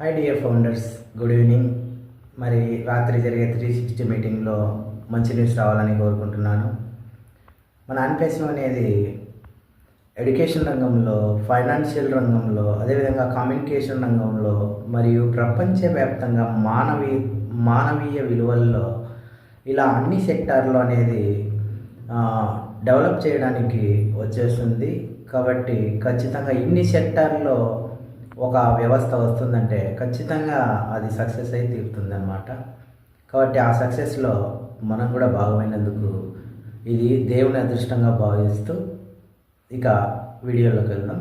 Hi dear founders good evening మరి రాత్రి జరిగే త్రీ సిక్స్టీ మీటింగ్లో మంచి న్యూస్ రావాలని కోరుకుంటున్నాను. మన అన్పేసం అనేది ఎడ్యుకేషన్ రంగంలో ఫైనాన్షియల్ రంగంలో అదేవిధంగా కమ్యూనికేషన్ రంగంలో మరియు ప్రపంచవ్యాప్తంగా మానవీ మానవీయ విలువల్లో ఇలా అన్ని సెక్టార్లో అనేది డెవలప్ చేయడానికి వచ్చేస్తుంది. కాబట్టి ఖచ్చితంగా ఇన్ని సెక్టార్లో ఒక వ్యవస్థ వస్తుందంటే ఖచ్చితంగా అది సక్సెస్ అయి తీరుతుంది అనమాట కాబట్టి ఆ సక్సెస్లో మనం కూడా భాగమైనందుకు ఇది దేవుని అదృష్టంగా భావిస్తూ ఇక వీడియోలోకి వెళ్దాం.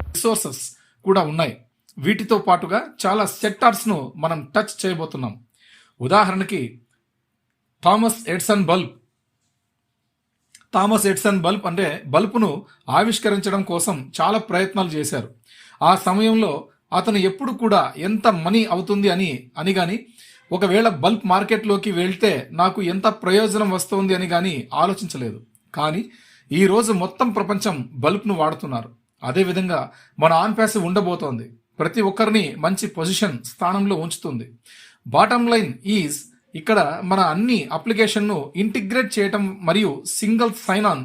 రిసోర్సెస్ కూడా ఉన్నాయి. వీటితో పాటుగా చాలా సెట్టార్స్ను మనం టచ్ చేయబోతున్నాం. ఉదాహరణకి Thomas Edison bulb. Thomas Edison bulb అంటే బల్బును ఆవిష్కరించడం కోసం చాలా ప్రయత్నాలు చేశారు. ఆ సమయంలో అతను ఎప్పుడు కూడా ఎంత మనీ అవుతుంది అని అని కానీ ఒకవేళ బల్బ్ మార్కెట్లోకి వెళ్తే నాకు ఎంత ప్రయోజనం వస్తుంది అని కానీ ఆలోచించలేదు. కానీ ఈ రోజు మొత్తం ప్రపంచం బల్బ్ను వాడుతున్నారు. అదేవిధంగా మన ఆన్ ప్యాసివ్ ఉండబోతోంది. ప్రతి ఒక్కరిని మంచి పొజిషన్ స్థానంలో ఉంచుతుంది. బాటమ్ లైన్ ఈజ్ ఇక్కడ మన అన్ని అప్లికేషన్ను ఇంటిగ్రేట్ చేయటం మరియు సింగిల్ సైన్ ఆన్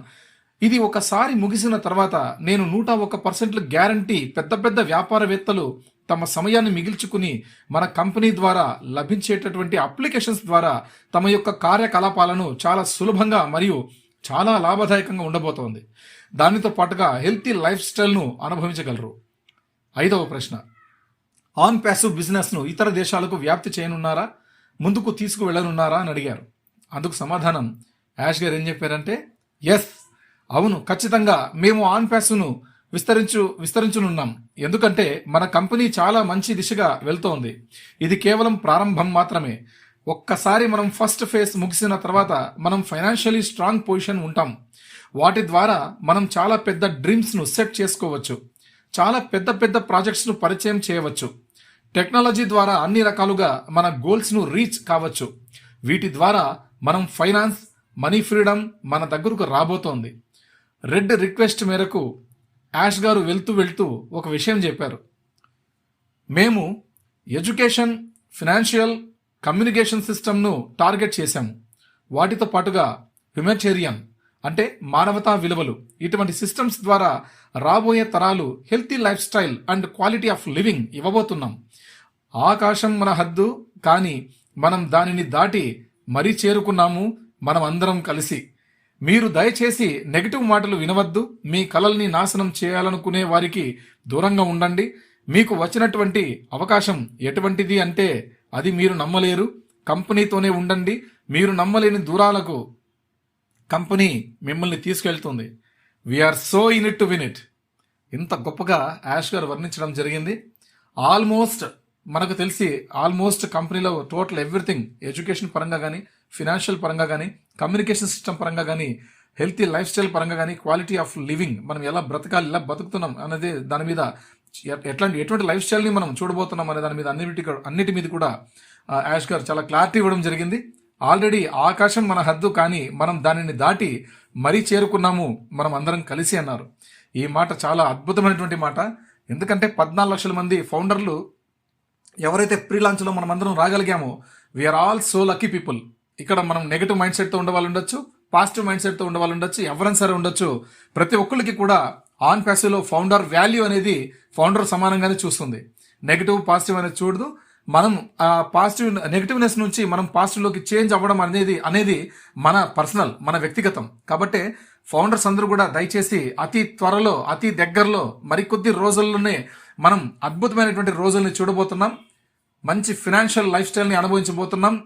ఇది ఒకసారి ముగిసిన తర్వాత నేను నూట ఒక పర్సెంట్లు గ్యారంటీ పెద్ద పెద్ద వ్యాపారవేత్తలు తమ సమయాన్ని మిగిల్చుకుని మన కంపెనీ ద్వారా లభించేటటువంటి అప్లికేషన్స్ ద్వారా తమ యొక్క కార్యకలాపాలను చాలా సులభంగా మరియు చాలా లాభదాయకంగా ఉండబోతోంది. దానితో పాటుగా హెల్తీ లైఫ్ స్టైల్ను అనుభవించగలరు. ఐదవ ప్రశ్న. ఆన్ ప్యాసివ్ బిజినెస్ను ఇతర దేశాలకు వ్యాప్తి చేయనున్నారా? ముందుకు తీసుకువెళ్ళనున్నారా? అని అడిగారు. అందుకు సమాధానం యాష్ గారు ఏం చెప్పారంటే ఎస్ అవును ఖచ్చితంగా మేము ఆన్ ప్యాసివ్ విస్తరించు విస్తరించనున్నాం. ఎందుకంటే మన కంపెనీ చాలా మంచి దిశగా వెళ్తోంది. ఇది కేవలం ప్రారంభం మాత్రమే. ఒక్కసారి మనం ఫస్ట్ ఫేజ్ ముగిసిన తర్వాత మనం ఫైనాన్షియలీ స్ట్రాంగ్ పొజిషన్ ఉంటాం. వాటి ద్వారా మనం చాలా పెద్ద డ్రీమ్స్ను సెట్ చేసుకోవచ్చు. చాలా పెద్ద పెద్ద ప్రాజెక్ట్స్ను పరిచయం చేయవచ్చు. టెక్నాలజీ ద్వారా అన్ని రకాలుగా మన గోల్స్ను రీచ్ కావచ్చు. వీటి ద్వారా మనం ఫైనాన్స్ మనీ ఫ్రీడమ్ మన దగ్గరకు రాబోతోంది. రెడ్ రిక్వెస్ట్ మేరకు యాష్ గారు వెళ్తూ వెళ్తూ ఒక విషయం చెప్పారు. మేము ఎడ్యుకేషన్ ఫినాన్షియల్ కమ్యూనికేషన్ సిస్టమ్ను టార్గెట్ చేశాము వాటితో పాటుగా హ్యుమానిటేరియన్ అంటే మానవతా విలువలు ఇటువంటి సిస్టమ్స్ ద్వారా రాబోయే తరాలు healthy life style and quality of living ఇవ్వబోతున్నాం. ఆకాశం మన హద్దు కానీ మనం దానిని దాటి మరీ చేరుకున్నాము మనం అందరం కలిసి. మీరు దయచేసి నెగిటివ్ మాటలు వినవద్దు మీ కలల్ని నాశనం చేయాలనుకునే వారికి దూరంగా ఉండండి. మీకు వచ్చినటువంటి అవకాశం ఎటువంటిది అంటే అది మీరు నమ్మలేరు కంపెనీతోనే ఉండండి. మీరు నమ్మలేని దూరాలకు కంపెనీ మిమ్మల్ని తీసుకెళ్తుంది. We're so in it to win it ఇంత గొప్పగా యాష్ గారు వర్ణించడం జరిగింది. ఆల్మోస్ట్ మనకు తెలిసి ఆల్మోస్ట్ కంపెనీలో టోటల్ ఎవ్రీథింగ్ ఎడ్యుకేషన్ పరంగా కానీ ఫినాన్షియల్ పరంగా కానీ కమ్యూనికేషన్ సిస్టమ్ పరంగా కానీ హెల్తీ లైఫ్ స్టైల్ పరంగా కానీ క్వాలిటీ ఆఫ్ లివింగ్ మనం ఎలా బ్రతకాలి ఎలా బతుకుతున్నాం అనేది దాని మీద ఎట్లాంటి ఎటువంటి లైఫ్ స్టైల్ని మనం చూడబోతున్నాం అనే దాని మీద అన్నిటి అన్నిటి మీద కూడా యాష్ గారు చాలా క్లారిటీ ఇవ్వడం జరిగింది. ఆల్రెడీ ఆకాశం మన హద్దు కానీ మనం దానిని దాటి మరీ చేరుకున్నాము మనం అందరం కలిసి అన్నారు. ఈ మాట చాలా అద్భుతమైనటువంటి మాట. ఎందుకంటే పద్నాలుగు లక్షల మంది ఫౌండర్లు ఎవరైతే ప్రీ లాంచ్లో మనం అందరం రాగలిగామో we're all so lucky people ఇక్కడ మనం నెగిటివ్ మైండ్ సెట్తో ఉండేవాళ్ళు ఉండొచ్చు పాజిటివ్ మైండ్ సెట్తో ఉండేవాళ్ళు ఉండొచ్చు ఎవరైనా సరే ఉండొచ్చు. ప్రతి ఒక్కరికి కూడా ఆన్ ప్యాసివ్లో ఫౌండర్ వాల్యూ అనేది ఫౌండర్ సమానంగానే చూస్తుంది. నెగటివ్ పాజిటివ్ అనేది చూడదు. మనం ఆ పాజిటివ్ నెగటివ్నెస్ నుంచి మనం పాజిటివ్లోకి చేంజ్ అవ్వడం అనేది అనేది మన పర్సనల్ మన వ్యక్తిగతం. కాబట్టి ఫౌండర్స్ అందరూ కూడా దయచేసి అతి త్వరలో అతి దగ్గరలో మరికొద్ది రోజుల్లోనే మనం అద్భుతమైనటువంటి రోజుల్ని చూడబోతున్నాం. మంచి ఫినాన్షియల్ లైఫ్ స్టైల్ని అనుభవించబోతున్నాం.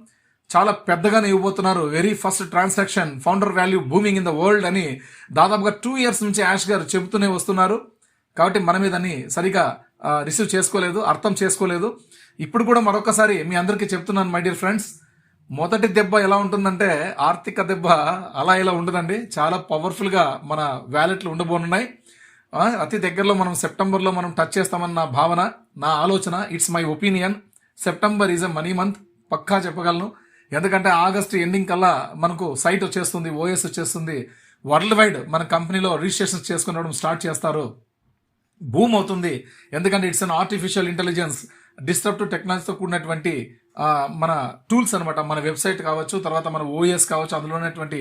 చాలా పెద్దగానే ఇవ్వబోతున్నారు. Very first transaction founder value booming in the world అని దాదాపుగా టూ ఇయర్స్ నుంచి యాష్ గారు చెబుతూనే వస్తున్నారు. కాబట్టి మన మీదని సరిగా రిసీవ్ చేసుకోలేదు అర్థం చేసుకోలేదు. ఇప్పుడు కూడా మరొకసారి మీ అందరికీ చెప్తున్నాను మై డియర్ ఫ్రెండ్స్ మొదటి దెబ్బ ఎలా ఉంటుందంటే ఆర్థిక దెబ్బ అలా ఇలా ఉండదండి. చాలా పవర్ఫుల్గా మన వ్యాలెట్లు ఉండబోనున్నాయి. అతి దగ్గరలో మనం సెప్టెంబర్లో మనం టచ్ చేస్తామన్న నా భావన నా ఆలోచన it's my opinion September is a money month పక్కా చెప్పగలను. ఎందుకంటే ఆగస్ట్ ఎండింగ్ కల్లా మనకు సైట్ వచ్చేస్తుంది ఓఎస్ వచ్చేస్తుంది. వరల్డ్ వైడ్ మన కంపెనీలో రిజిస్ట్రేషన్ చేసుకునడం స్టార్ట్ చేస్తారు. బూమ్ అవుతుంది. ఎందుకంటే it's an artificial intelligence disturb to టెక్నాలజీతో కూడినటువంటి మన టూల్స్ అనమాట మన వెబ్సైట్ కావచ్చు తర్వాత మన ఓఎస్ కావచ్చు అందులో ఉన్నటువంటి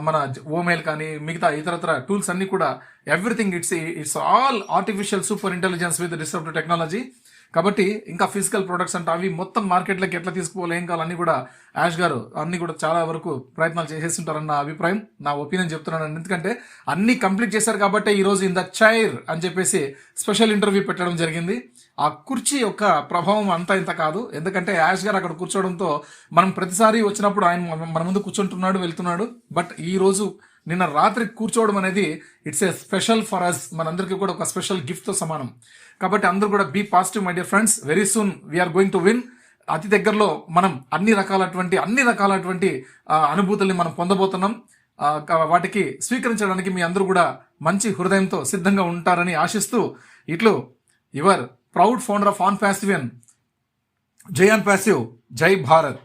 మన ఓమెయిల్ కానీ మిగతా ఇతరత్ర టూల్స్ అన్ని కూడా everything it's it's all artificial super intelligence with disturb technology కాబట్టి ఇంకా ఫిజికల్ ప్రొడక్ట్స్ అంటే అవి మొత్తం మార్కెట్లోకి ఎట్లా తీసుకోవాలి ఏం కావాలి కూడా యాష్ గారు అన్ని కూడా చాలా వరకు ప్రయత్నాలు చేసేస్తుంటారన్న అభిప్రాయం నా ఒపీనియన్ చెప్తున్నాను ఎందుకంటే అన్ని కంప్లీట్ చేశారు కాబట్టి ఈ రోజు ఇన్ ద చైర్ అని చెప్పేసి స్పెషల్ ఇంటర్వ్యూ పెట్టడం జరిగింది. ఆ కుర్చీ యొక్క ప్రభావం అంతా ఇంత కాదు. ఎందుకంటే యాష్ గారు అక్కడ కూర్చోవడంతో మనం ప్రతిసారి వచ్చినప్పుడు ఆయన మన- మన ముందు కూర్చుంటున్నాడు వెళ్తున్నాడు. బట్ ఈ రోజు నిన్న రాత్రి కూర్చోవడం అనేది it's a special for us మనందరికీ కూడా ఒక స్పెషల్ గిఫ్ట్తో సమానం. కాబట్టి అందరూ కూడా be positive my dear friends. Very soon we're going to win అతి దగ్గరలో మనం అన్ని రకాలటువంటి అన్ని రకాలటువంటి అనుభూతుల్ని మనం పొందబోతున్నాం. వాటికి స్వీకరించడానికి మీ అందరూ కూడా మంచి హృదయంతో సిద్ధంగా ఉంటారని ఆశిస్తూ ఇట్లు యువర్ ప్రౌడ్ ఫౌండర్ ఆఫ్ ఆన్ ప్యాసివియన్ జై ఆన్ ప్యాసివ్ జై భారత్.